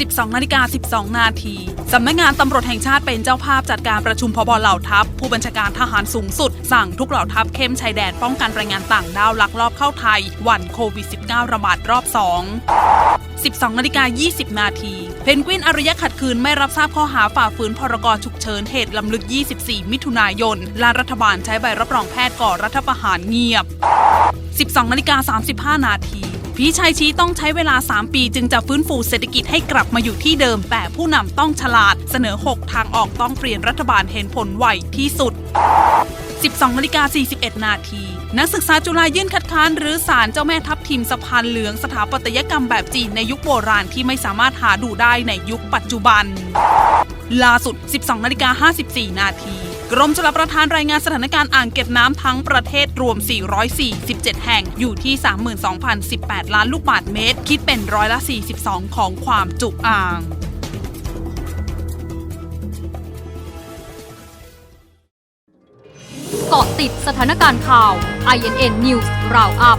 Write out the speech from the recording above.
12นาฬิกา12 นาที สำนักงานตำรวจแห่งชาติเป็นเจ้าภาพจัดการประชุมพบเหล่าทัพ ผู้บัญชาการทหารสูงสุด สั่งทุกเหล่าทัพเข้มชายแดนป้องกันแรงงานต่างด้าวลักลอบเข้าไทย วันโควิด -19 ระบาดรอบ 2 12นาฬิกา20 นาที เพนกวินอารยะขัดคืนไม่รับทราบข้อหาฝ่าฝืนพรกฉุกเฉินเหตุลำลึก 24 มิถุนายนลานรัฐบาลใช้ใบรับรองแพทย์ก่อรัฐประหารเงียบ 12นาฬิกา35 นาที พี่ชัยชี้ต้องใช้เวลา 3 ปีจึงจะฟื้นฟูเศรษฐกิจให้กลับมาอยู่ที่เดิม แต่ผู้นำต้องฉลาด เสนอ 6 ทางออกต้องเปลี่ยนรัฐบาลเห็นผลไวที่สุด 12นาฬิกา41 นาที นักศึกษาจุฬายื่นคัดค้านหรือสารเจ้าแม่ทัพทีมสะพานเหลืองสถาปัตยกรรมแบบจีนในยุคโบราณที่ไม่สามารถหาดูได้ในยุคปัจจุบัน ล่าสุด 12นาฬิกา54 นาที กรมชลประทานรายงานสถานการณ์อ่างเก็บน้ำทั้งประเทศรวม 447 แห่งอยู่ที่ 32,018 ล้านลูกบาศก์เมตร คิดเป็นร้อยละ 42 ของความจุอ่างเกาะติดสถานการณ์ข่าว INN News Roundup